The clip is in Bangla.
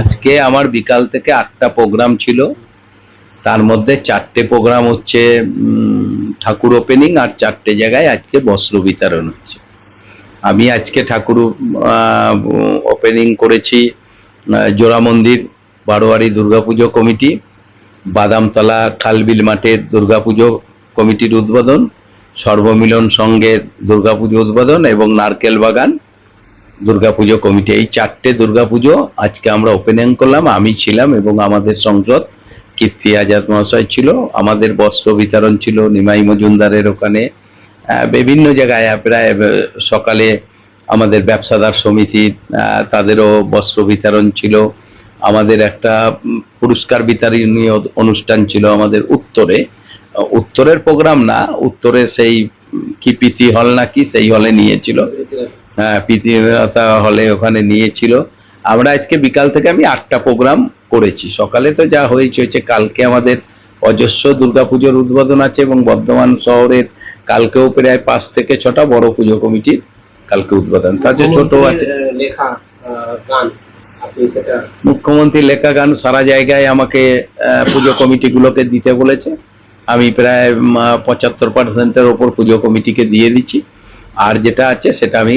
আজকে আমার বিকাল থেকে আটটা প্রোগ্রাম ছিল। তার মধ্যে চারটে প্রোগ্রাম হচ্ছে ঠাকুর ওপেনিং আর চারটে জায়গায় আজকে বস্ত্র বিতরণ হচ্ছে। আমি আজকে ঠাকুর ওপেনিং করেছি জোড়া মন্দির, বারোয়ারি দুর্গাপুজো কমিটি, বাদামতলা খালবিল মাঠের দুর্গাপুজো কমিটির উদ্বোধন, সর্বমিলন সংঘের দুর্গাপুজো উদ্বোধন এবং নারকেল বাগান দুর্গাপুজো কমিটি। এই চারটে দুর্গাপুজো আজকে আমরা ওপেনিং করলাম। আমি ছিলাম এবং আমাদের সংসদ কীর্তি আজাদ মহাশয় ছিল, আমাদের বস্ত্র বিতরণ ছিল, নিমাই মজুমদারের ওখানে বিভিন্ন জায়গায় প্রায় সকালে আমাদের ব্যবসাদার সমিতির তাদেরও বস্ত্র বিতরণ ছিল। আমাদের একটা পুরস্কার বিতরণী অ- অনুষ্ঠান ছিল আমাদের উত্তরে। উত্তরের প্রোগ্রাম না, উত্তরে সেই কি পিতি হল নাকি, সেই হলে নিয়েছিল। প্রীতিলতা হলে ওখানে নিয়েছিল। আমরা আজকে বিকাল থেকে আমি আটটা প্রোগ্রাম করেছি। সকালে তো যা হয়েছে হয়েছে কালকে আমাদের অজস্র দুর্গাপুজোর উদ্বোধন আছে এবং বর্ধমান শহরের কালকেও প্রায় পাঁচ থেকে ছটা বড় পুজো কমিটির কালকে উদ্বোধন। তাতে ছোট আছে। লেখা গান মুখ্যমন্ত্রী লেখা গান সারা জায়গায় আমাকে পুজো কমিটিগুলোকে দিতে বলেছে। আমি প্রায় পঁচাত্তর পার্সেন্টের ওপর পুজো কমিটিকে দিয়ে দিচ্ছি। আর যেটা আছে সেটা আমি